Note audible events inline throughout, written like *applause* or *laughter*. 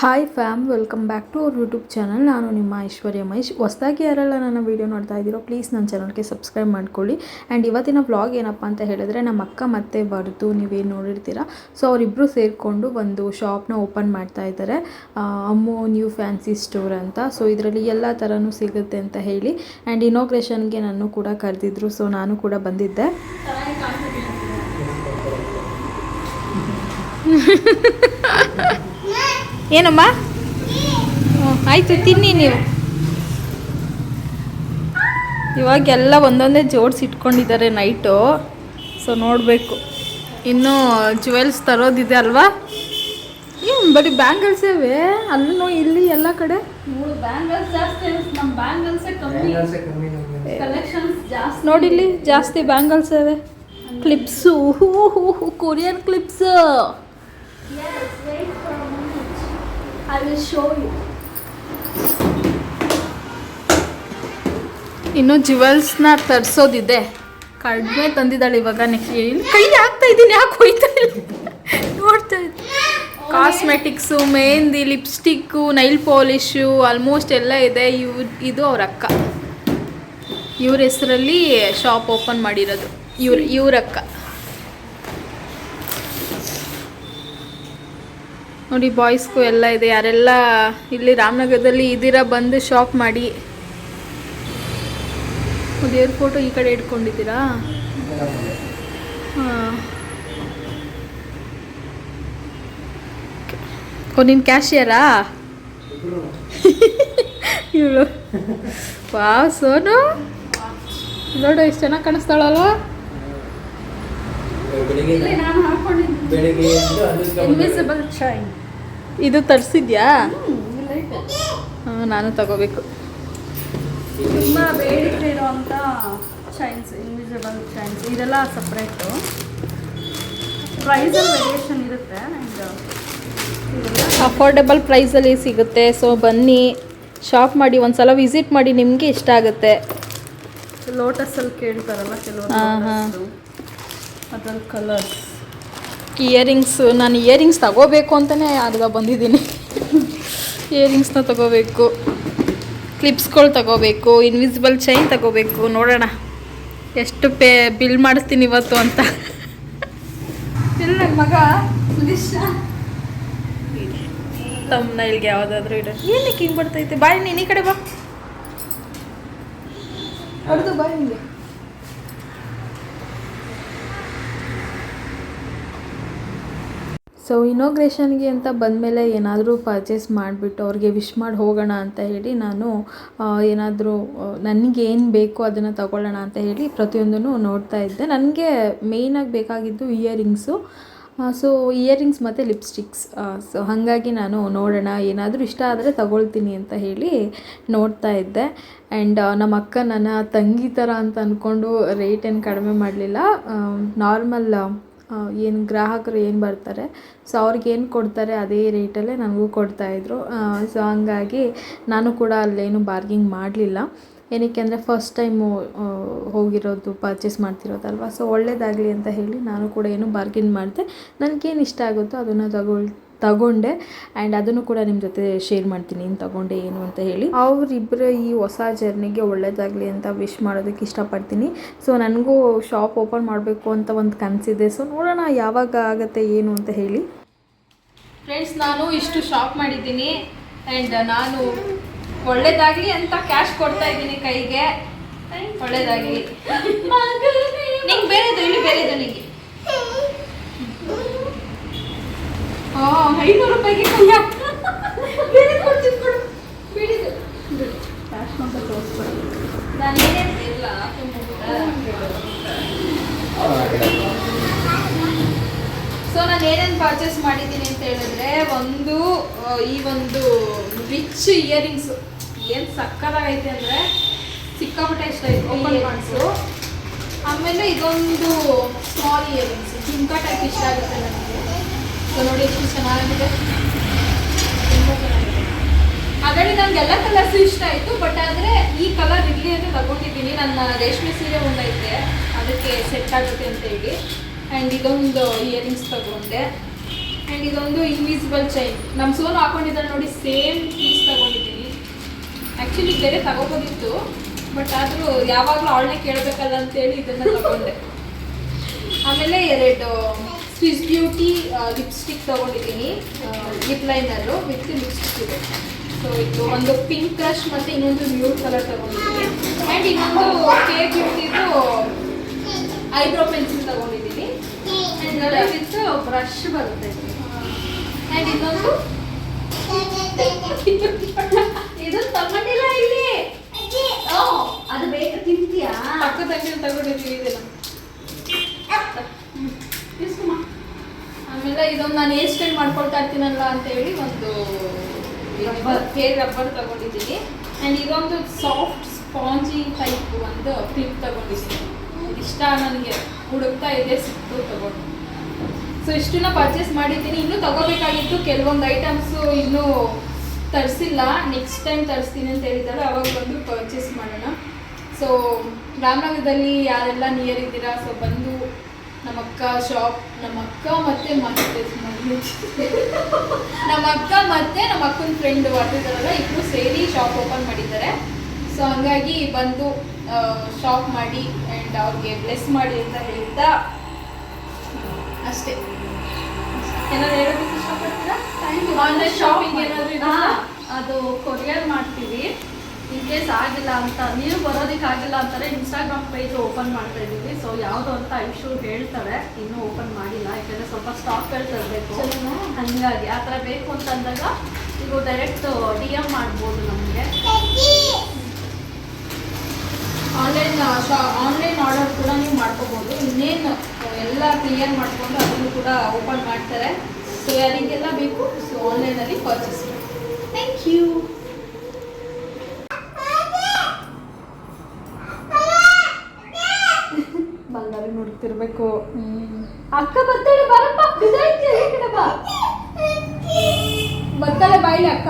Hi fam welcome back to our YouTube channel ನಾನು ನಿಮ್ಮ ಐಶ್ವರ್ಯ ಮಹೇಶ್. ಹೊಸದಾಗಿ ಯಾರೆಲ್ಲ ನನ್ನ ವೀಡಿಯೋ ನೋಡ್ತಾ ಇದ್ದೀರೋ ಪ್ಲೀಸ್ ನನ್ನ ಚಾನಲ್ಗೆ ಸಬ್ಸ್ಕ್ರೈಬ್ ಮಾಡ್ಕೊಳ್ಳಿ. ಆ್ಯಂಡ್ ಇವತ್ತಿನ ವ್ಲಾಗ್ ಏನಪ್ಪ ಅಂತ ಹೇಳಿದ್ರೆ, ನಮ್ಮ ಅಕ್ಕ ಮತ್ತೆ ಬರ್ದು ನೀವೇನು ನೋಡಿರ್ತೀರ? ಸೊ ಅವರಿಬ್ಬರು ಸೇರಿಕೊಂಡು ಒಂದು ಶಾಪ್ನ ಓಪನ್ ಮಾಡ್ತಾ ಇದ್ದಾರೆ. ಅಮ್ಮು ನ್ಯೂ ಫ್ಯಾನ್ಸಿ ಸ್ಟೋರ್ ಅಂತ. ಸೊ ಇದರಲ್ಲಿ ಎಲ್ಲ ಥರನೂ ಸಿಗುತ್ತೆ ಅಂತ ಹೇಳಿ. ಆ್ಯಂಡ್ ಇನೋಗ್ರೇಷನ್ಗೆ ನಾನು ಕೂಡ ಕರೆದಿದ್ರು. ಸೊ ನಾನು ಕೂಡ ಬಂದಿದ್ದೆ. *laughs* ಏನಮ್ಮ? ಹ್ಞೂ ಆಯ್ತು ತಿನ್ನಿ ನೀವು. ಇವಾಗೆಲ್ಲ ಒಂದೊಂದೇ ಜೋಡಿಸಿ ಇಟ್ಕೊಂಡಿದ್ದಾರೆ ನೈಟು. ಸೊ ನೋಡಬೇಕು. ಇನ್ನೂ ಜುವೆಲ್ಸ್ ತರೋದಿದೆ ಅಲ್ವಾ? ಏನು ಬರೀ ಬ್ಯಾಂಗಲ್ಸ್ ಇವೆ? ಅಲ್ಲೂ ಇಲ್ಲಿ ಎಲ್ಲ ಕಡೆ? ಮೂರು ಬ್ಯಾಂಗಲ್ಸ್ ಜಾಸ್ತಿ ನಮ್ಮ ಬ್ಯಾಂಗಲ್ಸೇ ಕಮ್ಮಿ. ಕಲೆಕ್ಷನ್ಸ್ ಜಾಸ್ತಿ. ನೋಡಿಲ್ಲಿ ಜಾಸ್ತಿ ಬ್ಯಾಂಗಲ್ಸ್ ಇವೆ. ಕ್ಲಿಪ್ಸು ಹೂ ಹೂ ಹೂ Korean clips I will show you. ಇನ್ನು ಜುವೆಲ್ಸ್ನ ತರಿಸೋದಿದೆ. ಕಡಿಮೆ ತಂದಿದ್ದಾಳೆ ಇವಾಗ ನೆಕ್ಸ್ಟ್ ಕೈ ಹಾಕ್ತಾ ಇದ್ದೀನಿ, ಯಾಕೆ ಹೋಯ್ತಾ ಇಲ್ಲ? ನೋಡ್ತಾ ಇದ್ದೀನಿ cosmetics mehndi lipstick nail polish almost ಎಲ್ಲ ಇದೆ. ಇವ್ ಇದು ಅವ್ರ ಅಕ್ಕ. ಇವ್ರ ಹೆಸರಲ್ಲಿ ಶಾಪ್ ಓಪನ್ ಮಾಡಿರೋದು. ಇವ್ರ ಇವ್ರ ಅಕ್ಕ. ನೋಡಿ ಬಾಯ್ಸ್ಗೂ ಎಲ್ಲ ಇದೆ. ಯಾರೆಲ್ಲ ಇಲ್ಲಿ ರಾಮನಗರದಲ್ಲಿ ಇದ್ದೀರಾ ಬಂದು ಶಾಪ್ ಮಾಡಿ. ದೇವ್ರ ಫೋಟೋ ಈ ಕಡೆ ಇಟ್ಕೊಂಡಿದ್ದೀರಾ? ಹಾಂ. ಓ ನೀನು ಕ್ಯಾಶಿಯರಾ ಇವಳು. ವಾ ಸೋನು. ನೋಡು ಎಷ್ಟು ಚೆನ್ನಾಗಿ ಕಾಣಿಸ್ತಾಳಲ್ವಾ? ಬೆಳಿಗ್ಗೆ. ಎದ್ದು ಇನ್ವಿಸಿಬಲ್ ಶೈನ್ ಇದು ತರಿಸಿದ್ಯಾ ನಾನು ತಗೋಬೇಕು. ತುಂಬ ಬೇಡಿಕೆ ಇರುವಂಥ ಚೈನ್ಸ್ ಇನ್ವಿಸಿಬಲ್ ಚೈನ್ಸ್ ಇದೆಲ್ಲ ಸಪ್ರೇಟು ಪ್ರೈಸಲ್ಲಿ ವೇರಿಯೇಷನ್ ಇರುತ್ತೆ ಆ್ಯಂಡ್ ಇದೆಲ್ಲ ಅಫೋರ್ಡೆಬಲ್ ಪ್ರೈಸಲ್ಲಿ ಸಿಗುತ್ತೆ. ಸೊ ಬನ್ನಿ ಶಾಪ್ ಮಾಡಿ ಒಂದ್ಸಲ ವಿಸಿಟ್ ಮಾಡಿ ನಿಮಗೆ ಇಷ್ಟ ಆಗುತ್ತೆ. ಲೋಟಸಲ್ಲಿ ಕೇಳ್ತಾರಲ್ಲ ಕೆಲವರು ಹಾಂ, ಹಾಂ. ಕಲರ್ಸ್ ಇಯರಿಂಗ್ಸು ನಾನು ಇಯರಿಂಗ್ಸ್ ತಗೋಬೇಕು ಅಂತಲೇ ಅರ್ಧ ಬಂದಿದ್ದೀನಿ. ಇಯರಿಂಗ್ಸ್ನ ತಗೋಬೇಕು. ಕ್ಲಿಪ್ಸ್ಗಳು ತಗೋಬೇಕು ಇನ್ವಿಸಿಬಲ್ ಚೈನ್ ತಗೋಬೇಕು. ನೋಡೋಣ. ಎಷ್ಟು ಪೇ ಬಿಲ್ ಮಾಡಿಸ್ತೀನಿ ಇವತ್ತು ಅಂತ. ಇಲ್ಲ ನನ್ನ ಮಗ ತಮ್ಮನೈಲ್ಗೆ ಯಾವುದಾದ್ರೂ ಇಡ. ಏನಕ್ಕೆ ಹಿಂಗೆ ಬರ್ತೈತೆ? ಬಾಯಿ ನೀನು ಈ ಕಡೆ ಬಾ. ಅಡ್ದು ಬಾಯಿ ಹಿಂಗೆ. ಸೊ ಇನೋಗ್ರೇಷನ್ಗೆ ಅಂತ ಬಂದಮೇಲೆ ಏನಾದರೂ ಪರ್ಚೇಸ್ ಮಾಡಿಬಿಟ್ಟು ಅವ್ರಿಗೆ ವಿಶ್ ಮಾಡಿ ಹೋಗೋಣ ಅಂತ ಹೇಳಿ ನಾನು ಏನಾದರೂ ನನಗೇನು ಬೇಕು ಅದನ್ನು ತಗೊಳ್ಳೋಣ ಅಂತ ಹೇಳಿ ಪ್ರತಿಯೊಂದನ್ನು ನೋಡ್ತಾ ಇದ್ದೆ. ನನಗೆ ಮೇಯ್ನಾಗಿ ಬೇಕಾಗಿದ್ದು ಇಯರಿಂಗ್ಸು ಸೊ ಇಯರಿಂಗ್ಸ್ ಮತ್ತು ಲಿಪ್ಸ್ಟಿಕ್ಸ್ ಸೊ ಹಾಗಾಗಿ ನಾನು ನೋಡೋಣ, ಏನಾದರೂ ಇಷ್ಟ ಆದರೆ ತಗೊಳ್ತೀನಿ ಅಂತ ಹೇಳಿ ನೋಡ್ತಾ ಇದ್ದೆ. ಆ್ಯಂಡ್ ನಮ್ಮ ಅಕ್ಕ ನನ್ನ ತಂಗಿ ಥರ ಅಂತ ಅಂದ್ಕೊಂಡು ರೇಟ್ ಏನು ಕಡಿಮೆ ಮಾಡಲಿಲ್ಲ. ನಾರ್ಮಲ್ ಏನು ಗ್ರಾಹಕರು ಏನು ಬರ್ತಾರೆ? ಸೊ ಅವ್ರಿಗೆ ಏನು ಕೊಡ್ತಾರೆ ಅದೇ ರೇಟಲ್ಲೇ ನನಗೂ ಕೊಡ್ತಾಯಿದ್ರು ಸೊ ಹಂಗಾಗಿ ನಾನು ಕೂಡ ಅಲ್ಲೇನು ಬಾರ್ಗಿಂಗ್ ಮಾಡಲಿಲ್ಲ. ಏನಕ್ಕೆ ಅಂದರೆ ಫಸ್ಟ್ ಟೈಮು ಹೋಗಿರೋದು ಪರ್ಚೇಸ್ ಮಾಡ್ತಿರೋದಲ್ವ? ಸೊ ಒಳ್ಳೇದಾಗಲಿ ಅಂತ ಹೇಳಿ ನಾನು ಕೂಡ ಏನು ಬಾರ್ಗಿನ್ ಮಾಡಿದೆ. ನನಗೇನು ಇಷ್ಟ ಆಗುತ್ತೋ ಅದನ್ನು ತಗೊಳ್ ತಗೊಂಡೆ. ಆ್ಯಂಡ್ ಅದನ್ನು ಕೂಡ ನಿಮ್ಮ ಜೊತೆ ಶೇರ್ ಮಾಡ್ತೀನಿ. ಏನು ತಗೊಂಡೆ ಏನು ಅಂತ ಹೇಳಿ. ಅವರಿಬ್ಬರ ಈ ಹೊಸ ಜರ್ನಿಗೆ ಒಳ್ಳೆಯದಾಗಲಿ ಅಂತ ವಿಶ್ ಮಾಡೋದಕ್ಕೆ ಇಷ್ಟಪಡ್ತೀನಿ. ಸೊ ನನಗೂ ಶಾಪ್ ಓಪನ್ ಮಾಡಬೇಕು ಅಂತ ಒಂದು ಕನಸಿದೆ. ಸೊ ನೋಡೋಣ ಯಾವಾಗ ಆಗುತ್ತೆ ಏನು ಅಂತ ಹೇಳಿ. ಫ್ರೆಂಡ್ಸ್ ನಾನು ಇಷ್ಟು ಶಾಪ್ ಮಾಡಿದ್ದೀನಿ. ಆ್ಯಂಡ್ ನಾನು ಒಳ್ಳೇದಾಗಲಿ ಅಂತ ಕ್ಯಾಶ್ ಕೊಡ್ತಾ ಇದ್ದೀನಿ ಕೈಗೆ. ಒಳ್ಳೇದಾಗಲಿ. ನಿಂಗೆ ಬೇರೆದು ಇಲ್ಲಿ ಬೇರೆದು ನಿಂಗೆ ಹಾಂ ಐನೂರು ರೂಪಾಯಿಗೆ ಕಲ್ಯ. ಬೇರೆ ಕೊಡ್ತೀನಿ ಕೊಡು. ಕ್ಯಾಶ್ ಅಂತ ತೋರಿಸ್ಬೇಡ ಇಲ್ಲ ಸೊ ನಾನು ಏನೇನು ಪರ್ಚೇಸ್ ಮಾಡಿದ್ದೀನಿ ಅಂತ ಹೇಳಿದ್ರೆ ಒಂದು ಈ ಒಂದು ರಿಚ್ ಇಯರಿಂಗ್ಸು ಏನು ಸಕ್ಕದಾಗೈತೆ ಅಂದರೆ ಸಿಕ್ಕಾಪಟ್ಟೆ ಇಷ್ಟ ಆಯ್ತು ಓಪನ್ ಮಾಡಿಸು. ಆಮೇಲೆ ಇದೊಂದು ಸ್ಮಾಲ್ ಇಯರಿಂಗ್ಸ್ ಜಿಂಕಾ ಟೈಪ್ ಇಷ್ಟ ಆಗುತ್ತೆ ನನಗೆ ನೋಡಿ ಎಷ್ಟು ಚೆನ್ನಾಗಿದೆ. ತುಂಬ ಚೆನ್ನಾಗಿದೆ. ಹಾಗಾಗಿ ನನಗೆ ಎಲ್ಲ ಕಲರ್ಸ್ ಇಷ್ಟ ಆಯ್ತು ಬಟ್ ಆದರೆ ಈ ಕಲರ್ ಇರಲಿ ಅಂತ ತಗೊಂಡಿದ್ದೀನಿ. ನನ್ನ ರೇಷ್ಮೆ ಸೀರೆ ಒಂದೈತೆ ಅದಕ್ಕೆ ಸೆಟ್ ಆಗುತ್ತೆ ಅಂತ ಹೇಳಿ. ಆ್ಯಂಡ್ ಇದೊಂದು ಇಯರಿಂಗ್ಸ್ ತಗೊಂಡೆ. ಆ್ಯಂಡ್ ಇದೊಂದು ಇನ್ವಿಸಿಬಲ್ ಚೈನ್ ನಮ್ಮ ಸೋನು ಹಾಕೊಂಡಿದ್ದಾರೆ ನೋಡಿ ಸೇಮ್ ಪೀಸ್ ತಗೊಂಡಿದ್ದೀನಿ. ಆ್ಯಕ್ಚುಲಿ ಬೇರೆ ತಗೋಬೋದಿತ್ತು ಬಟ್ ಆದರೂ ಯಾವಾಗಲೂ ಅವಳನ್ನೇ ಕೇಳಬೇಕಲ್ಲ ಅಂತೇಳಿ ಇದನ್ನು ತಗೊಂಡೆ. ಆಮೇಲೆ ಎರಡು ಸ್ವಿಸ್ ಬ್ಯೂಟಿ ಲಿಪ್ಸ್ಟಿಕ್ ತೊಗೊಂಡಿದ್ದೀನಿ. ಲಿಪ್ ಲೈನರು ವಿತ್ ಲಿಪ್ಸ್ಟಿಕ್ ಇದೆ. ಸೊ ಇದು ಒಂದು ಪಿಂಕ್ ಕ್ರಶ್ ಮತ್ತು ಇನ್ನೊಂದು ನ್ಯೂಡ್ ಕಲರ್ ತೊಗೊಂಡಿದ್ದೀನಿ. ಆ್ಯಂಡ್ ಇನ್ನೊಂದು ಕೆ ಬ್ಯೂಟಿದು ಐಬ್ರೋ ಪೆನ್ಸಿಲ್ ತೊಗೊಂಡಿದ್ದೀನಿ. ಆ್ಯಂಡ್ ವಿತ್ ಬ್ರಷ್ ಬರುತ್ತೆ ಆ್ಯಂಡ್ ಇನ್ನೊಂದು? ಇದು ತಗೊಂಡಿಲ್ಲ ಇಲ್ಲಿ ಅದು ಬೇಗ ತಿಂತೀಯಾ? ಪಕ್ಕದಲ್ಲಿ ತಗೊಂಡಿದ್ದೀವಿ ಇದನ್ನು ಇದೊಂದು ನಾನು ಹೇರ್ ಸ್ಟೈಲ್ ಮಾಡ್ಕೊಳ್ತಾ ಇರ್ತೀನಲ್ಲ ಅಂತ ಹೇಳಿ ಒಂದು ರಬ್ಬರ್ ಹೇರ್ ರಬ್ಬರ್ ತಗೊಂಡಿದ್ದೀನಿ. ಆ್ಯಂಡ್ ಇದೊಂದು ಸಾಫ್ಟ್ ಸ್ಪಾಂಜಿ ಟೈಪ್ ಒಂದು ಕ್ಲಿಪ್ ತಗೊಂಡಿದ್ದೀನಿ. ಇಷ್ಟ ನನಗೆ. ಹುಡುಕ್ತಾ ಇದೆ ಸಿಕ್ತು ತಗೊಂಡು. ಸೊ ಇಷ್ಟನ್ನ ಪರ್ಚೇಸ್ ಮಾಡಿದ್ದೀನಿ. ಇನ್ನೂ ತಗೋಬೇಕಾಗಿತ್ತು. ಕೆಲವೊಂದು ಐಟಮ್ಸು ಇನ್ನೂ ತರಿಸಿಲ್ಲ. ನೆಕ್ಸ್ಟ್ ಟೈಮ್ ತರಿಸ್ತೀನಿ ಅಂತ ಹೇಳಿದ್ದಾರೆ ಅವಾಗ ಬಂದು ಪರ್ಚೇಸ್ ಮಾಡೋಣ. ಸೊ ರಾಮನಗರದಲ್ಲಿ ಯಾರೆಲ್ಲ ನಿಯರ್ ಇದ್ದೀರಾ? ಸೊ ಬಂದು ನಮ್ಮ ಅಕ್ಕ ಶಾಪ್ ನಮ್ಮ ಅಕ್ಕ ಮತ್ತೆ ಮತ್ತೆ ನಮ್ಮ ಅಕ್ಕ ಮತ್ತೆ ನಮ್ಮ ಅಕ್ಕನ ಫ್ರೆಂಡ್ ಬರ್ತಿದ್ದಾರಲ್ಲ ಇಬ್ರು ಸೇರಿ ಶಾಪ್ ಓಪನ್ ಮಾಡಿದ್ದಾರೆ. ಸೊ ಹಂಗಾಗಿ ಬಂದು ಶಾಪ್ ಮಾಡಿ ಆ್ಯಂಡ್ ಅವ್ರಿಗೆ ಬ್ಲೆಸ್ ಮಾಡಿ ಅಂತ ಹೇಳ್ತಾ ಅಷ್ಟೇ. ಏನಾದ್ರು ಹೇಳೋದಕ್ಕೆ ಇಷ್ಟಪಡ್ತೀರಾ? ಆನ್ಲೈನ್ ಶಾಪಿಂಗ್ ಏನಾದ್ರು? ಅದು ಕೊರಿಯರ್ ಮಾಡ್ತೀವಿ ಕೇಸ್ ಆಗಿಲ್ಲ ಅಂತ ನೀವು ಬರೋದಕ್ಕೆ ಆಗಿಲ್ಲ ಅಂತಾರೆ ಇನ್ಸ್ಟಾಗ್ರಾಮ್ ಪೇಜ್ ಓಪನ್ ಮಾಡ್ತಾ ಇದ್ದೀವಿ. ಸೊ ಯಾವುದು ಅಂತ ಐಶು ಹೇಳ್ತಾರೆ ಇನ್ನೂ ಓಪನ್ ಮಾಡಿಲ್ಲ. ಯಾಕಂದ್ರೆ ಸ್ವಲ್ಪ ಸ್ಟಾಕ್ ತರಬೇಕು? ಹಂಗಾಗಿ ಆ ಥರ ಬೇಕು ಅಂತಂದಾಗ ನೀವು ಡೈರೆಕ್ಟ್ ಡಿ ಎಂ ಮಾಡ್ಬೋದು ನಮಗೆ. ಆನ್ಲೈನ್ ಶಾ ಆನ್ಲೈನ್ ಆರ್ಡರ್ ಕೂಡ ನೀವು ಮಾಡ್ಕೋಬೋದು. ಇನ್ನೇನು ಎಲ್ಲ ಕ್ಲಿಯರ್ ಮಾಡಿಕೊಂಡು ಅದನ್ನು ಕೂಡ ಓಪನ್ ಮಾಡ್ತಾರೆ. ಸೊ ಯಾರಿಗೆಲ್ಲ ಬೇಕು ಸೊ ಆನ್ಲೈನಲ್ಲಿ ಪರ್ಚೇಸ್ ಮಾಡಿ. ಥ್ಯಾಂಕ್ ಯು ಬಂಗಾರ ನೋಡ್ತಿರ್ಬೇಕು. ಅಕ್ಕ ಬರ್ತಾಳೆ ಬರಪ್ಪ. ಈ ಕಡೆ ಬಾ. ಬರ್ತಾಳೆ ಬಾಯಿಲಿ ಅಕ್ಕ.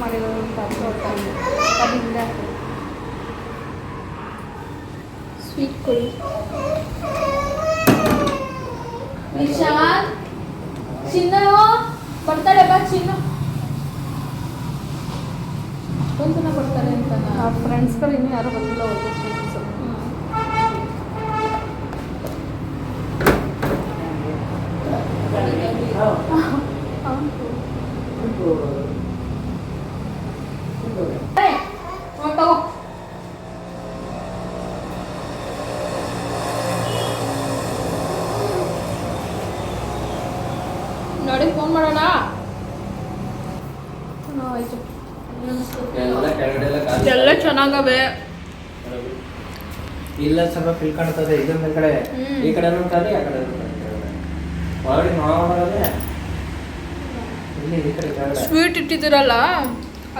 ಮಾಡಿರೋದು ಅಂತ ಅನ್ಕೊಳ್ತಾನೆ ಅದು ಹಿಂದೆ ಹಾಕು. ಸ್ವೀಟ್ ಕೊಡಿ ನಿಶಾಂತ್ ಚಿನ್ನ ಬರ್ತಾಳೆ ಬಾ ಚಿನ್ನ ಒಂದ್ಸಲ ಬರ್ತಾರೆ ಅಂತ ಆ ಫ್ರೆಂಡ್ಸ್ಗಳು ಇನ್ನೂ ಯಾರು ಬಂದಿಲ್ಲ ಅವ್ರಿಗೆ ಫ್ರೆಂಡ್ಸು ನೋಡಿ ಫೋನ್ ಮಾಡೋಣ. ಆಯ್ತು. ಎಲ್ಲ ಚೆನ್ನಾಗವೆ. ಇಲ್ಲ ಸ್ವಲ್ಪ ಫಿಲ್ ಕಾಣ್ತದೆ ಇದ್ರ ಮೇಲ್ಗಡೆ. ಈ ಕಡೆನೂ ಖಾಲಿ ಆ ಕಡೆ ಖಾಲಿ ಮಾಡೋದೇ ಇಲ್ಲಿ ಈ ಕಡೆ ಸ್ವೀಟ್ ಇಟ್ಟಿದ್ದೀರಲ್ಲ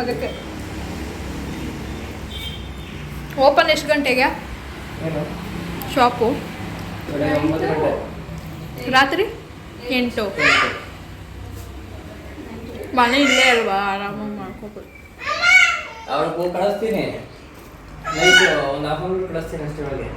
ಅದಕ್ಕೆ. ಓಪನ್ ಎಷ್ಟು ಗಂಟೆಗೆ? ಏನು? ಶಾಪು ರಾತ್ರಿ? ಎಂಟು. ಮನೆ ಇಲ್ಲೇ ಅಲ್ವಾ ಆರಾಮಾಗಿ ಮಾಡ್ಕೋಬೋದು. ಅವ್ರಿಗೆ ಕಳಿಸ್ತೀನಿ. ನೈಟ್ ಒಂದು ಹಾಫ್ ಕಳಿಸ್ತೀನಿ ಅಷ್ಟೇ ಒಳಗೆ.